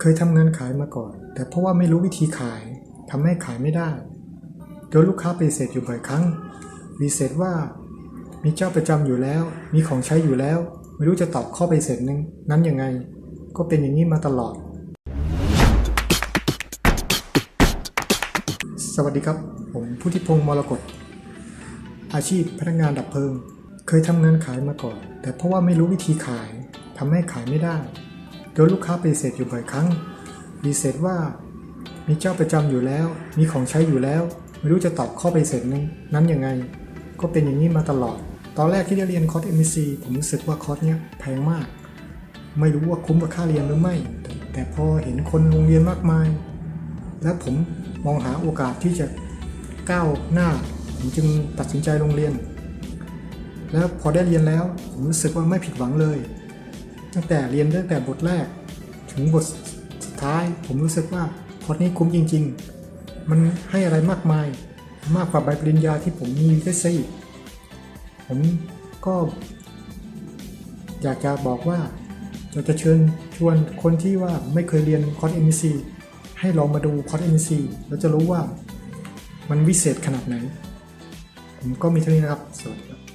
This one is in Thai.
เคยทำงานขายมาก่อน แต่เพราะว่าไม่รู้วิธีขายทำให้ขายไม่ได้โดนลูกค้าปฏิเสธอยู่บ่อยครั้งปฏิเสธว่ามีเจ้าประจำอยู่แล้ว มีของใช้อยู่แล้ว ไม่รู้จะตอบข้อปฏิเสธนึงนั้นยังไง ก็เป็นอย่างนี้มาตลอด สวัสดีครับ ผมพุทธิพงศ์มรกตอาชีพพนักงานดับเพลิง เคยทำงานขายมาก่อน แต่เพราะว่าไม่รู้วิธีขายทำให้ขายไม่ได้ โดนลูกค้าปฏิเสธอยู่บ่อยครั้งปฏิเสธว่า มีเจ้าประจำอยู่แล้ว มีของใช้อยู่แล้ว ไม่รู้จะตอบข้อปฏิเสธนึงนั้นยังไง ก็เป็นอย่างนี้มาตลอด ตอนแรกที่ได้เรียนคอร์ส MSc ผมรู้สึกว่าคอร์สเนี้ยแพงมาก ไม่รู้ว่าคุ้มกับค่าเรียนหรือไม่ แต่พอเห็นคนโรงเรียนมากมาย และผมมองหาโอกาสที่จะก้าวหน้า ผมจึงตัดสินใจลงเรียน แล้วพอได้เรียนแล้วผมรู้สึกว่าไม่ผิดหวังเลย ตั้งแต่เรียนตั้งแต่บทแรก ถึงบทสุดท้าย ผมรู้สึกว่าคอร์สนี้คุ้มจริง ๆ มันให้อะไรมากมาย มากกว่าใบปริญญาที่ผมมีได้ซะอีกผมก็อยากจะบอกว่าอยาจะเชิญชวนคนที่ว่าไม่เคยเรียนคอร์ส MSc ให้ลองมาดูคอร์ส MSc แล้วจะรู้ว่ามันวิเศษขนาดไหน ผมก็มีเท่านี้นะครับ สวัสดีครับ